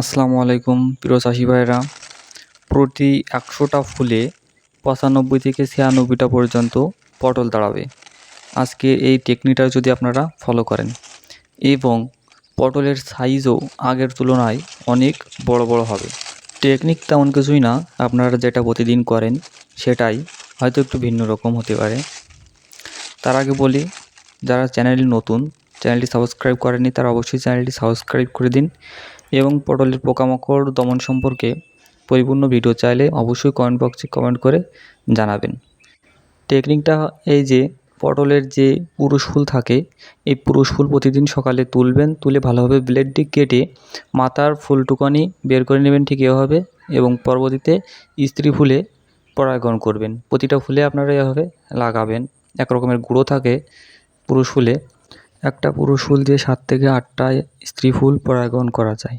আসসালামু আলাইকুম, প্রিয় চাষি ভাইরা প্রতি একশোটা ফুলে পঁচানব্বই থেকে ছিয়ানব্বইটা পর্যন্ত পটল দাঁড়াবে। আজকে এই টেকনিকটা যদি আপনারা ফলো করেন। এবং পটলের সাইজও আগের তুলনায় অনেক বড় বড় হবে। টেকনিক তেমন কিছুই না, আপনারা যেটা প্রতিদিন করেন সেটাই হয়তো একটু ভিন্ন রকম হতে পারে। তার আগে বলি, যারা চ্যানেলটি নতুন চ্যানেলটি সাবস্ক্রাইব করেনি তারা অবশ্যই চ্যানেলটি সাবস্ক্রাইব করে দিন। এবং পটলের পোকামাকড় দমন সম্পর্কে পরিপূর্ণ ভিডিও চাইলে অবশ্যই কমেন্ট বক্সে কমেন্ট করে জানাবেন। টেকনিকটা এই যে পটলের যে পুরুষ ফুল থাকে, এই পুরুষ ফুল প্রতিদিন সকালে তুলবেন, তুলে ভালোভাবে ব্লেড দিয়ে কেটে মাথার ফুলটুকানি বের করে নেবেন ঠিক এভাবে এবং পরবর্তীতে স্ত্রী ফুলে পরাগণ করবেন। প্রতিটা ফুলে আপনারা এভাবে লাগাবেন। এক রকমের গুঁড়ো থাকে পুরুষ ফুলে একটা পুরুষ ফুল দিয়ে সাত থেকে আটটা স্ত্রী ফুল পরাগণ করা যায়।